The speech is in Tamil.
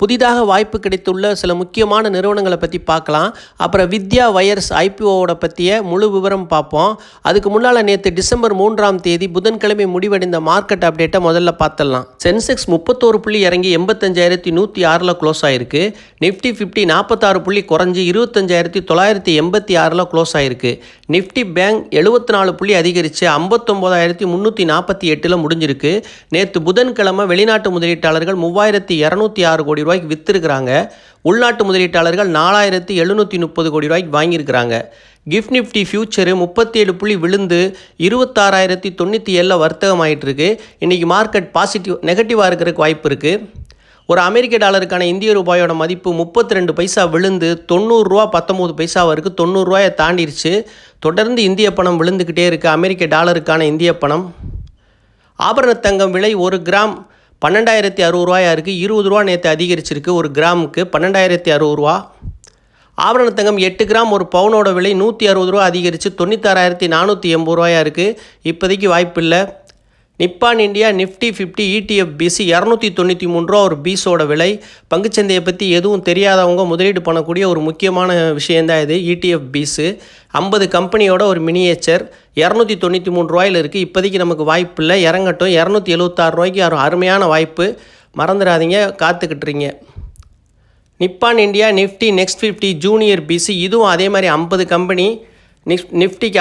புதிதாக வாய்ப்பு கிடைத்துள்ள சில முக்கியமான நிறுவனங்களை பற்றி பார்க்கலாம். அப்புறம் வித்யா வயர்ஸ் ஐபிஓவோட பற்றிய முழு விவரம் பார்ப்போம். அதுக்கு முன்னால் நேற்று டிசம்பர் மூன்றாம் தேதி புதன்கிழமை முடிவடைந்த மார்க்கெட் அப்டேட்டை முதல்ல பார்த்துடலாம். சென்செக்ஸ் முப்பத்தோரு புள்ளி இறங்கி எண்பத்தஞ்சாயிரத்தி நூற்றி ஆறில் க்ளோஸ் ஆயிருக்கு. நிஃப்டி ஃபிஃப்டி நாற்பத்தாறு புள்ளி குறைஞ்சி இருபத்தஞ்சாயிரத்தி தொள்ளாயிரத்தி எண்பத்தி ஆறில் க்ளோஸ் ஆயிருக்கு. நிஃப்டி பேங்க் எழுபத்தி நாலு புள்ளி அதிகரித்து ஐம்பத்தொம்போதாயிரத்தி முந்நூற்றி நாற்பத்தி எட்டில் முடிஞ்சிருக்கு. நேற்று புதன்கிழமை வெளிநாட்டு முதலீட்டாளர்கள் மூவாயிரத்தி இரநூத்தி ஆறு கோடி ரூபாய்க்கு விற்றுருக்குறாங்க உள்நாட்டு முதலீட்டாளர்கள் நாலாயிரத்தி எழுநூற்றி முப்பது கோடி ரூபாய்க்கு வாங்கியிருக்கிறாங்க. கிஃப்ட் நிஃப்டி ஃபியூச்சரு முப்பத்தேழு புள்ளி விழுந்து இருபத்தாறாயிரத்தி தொண்ணூற்றி ஏழில் வர்த்தகம் ஆயிட்டு இன்றைக்கி மார்க்கெட் பாசிட்டிவ் நெகட்டிவாக இருக்கிறதுக்கு வாய்ப்பு இருக்குது ஒரு அமெரிக்க டாலருக்கான இந்திய ரூபாயோட மதிப்பு முப்பத்தி ரெண்டு பைசா விழுந்து தொண்ணூறுரூவா பத்தொம்போது பைசா இருக்குது தொண்ணூறுரூவாயை தாண்டிருச்சு. தொடர்ந்து இந்திய பணம் விழுந்துக்கிட்டே இருக்குது அமெரிக்க டாலருக்கான இந்திய பணம். ஆபரண தங்கம் விலை ஒரு கிராம் பன்னெண்டாயிரத்தி அறுபது ரூபாயாக இருக்குது இருபது ரூபா நேற்று அதிகரிச்சிருக்கு ஒரு கிராமுக்கு. பன்னெண்டாயிரத்தி அறுபது ரூபா. ஆபரண தங்கம் எட்டு கிராம் ஒரு பவுனோட விலை நூற்றி அறுபது ரூபா அதிகரித்து தொண்ணூத்தாறாயிரத்தி நானூற்றி எண்பது ரூபாயாக இருக்குது இப்போதைக்கு வாய்ப்பு இல்லை Nippon India Nifty fifty ETF PC இரநூத்தி தொண்ணூற்றி மூணு ரூபா ஒரு பீஸோட விலை. பங்குச்சந்தையை பற்றி எதுவும் தெரியாதவங்க முதலீடு பண்ணக்கூடிய ஒரு முக்கியமான விஷயந்தான் இது இடிஎஃப் பீஸு ஐம்பது கம்பெனியோட ஒரு மினியேச்சர் இரநூத்தி தொண்ணூற்றி மூணு ரூபாயில் இருக்குது இப்போதைக்கு நமக்கு வாய்ப்பு இல்லை. இறங்கட்டும். இரநூத்தி எழுபத்தாறு ரூபாய்க்கு ஒரு அருமையான வாய்ப்பு. மறந்துடாதீங்க. காத்துக்கிட்டுறீங்க Nippon India Nifty next fifty junior PC இதுவும் அதே மாதிரி ஐம்பது கம்பெனி. நிஃப் நிஃப்டிக்கு